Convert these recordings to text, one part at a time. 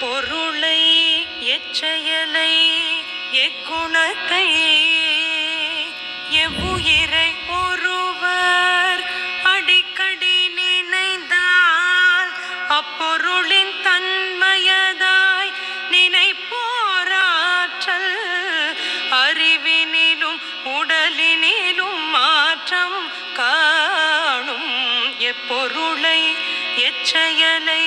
பொருளை எச்செயலை எக்குணத்தை எவ்வுயிரை ஒருவர் அடிக்கடி நினைந்தால் அப்பொருளின் தன்மையதாய் நினைப்போராற்றல் அறிவினிலும் உடலினிலும் மாற்றம் காணும். எப்பொருளை எச்செயலை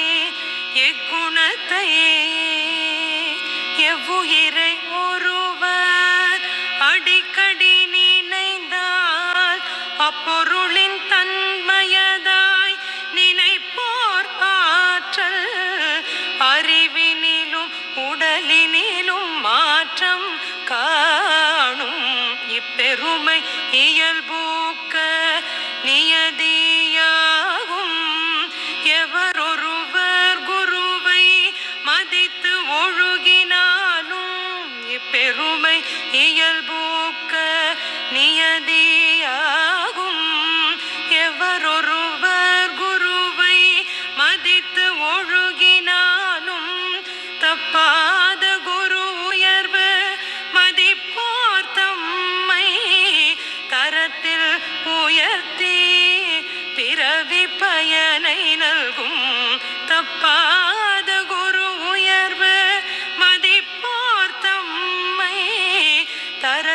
உயிரை ஒருவர் அடிக்கடி நினைந்தால் அப்பொருளின் தன்மையதாய் நினைப்போர் ஆற்றல். அறிவினிலும் உடலினிலும் மாற்றம் காணும். இப்பெருமை இயல்பூக்க நியதி பெருமை இயல்பூக்க நியதியாகும். எவரொருவர் குருவை மதித்து ஒழுகினாலும் தப்பாத குரு உயர்வு மதிப்போர் தம்மை தரத்தில் உயர்த்தி பிறவி பயனை நல்கும் தப்பா তারা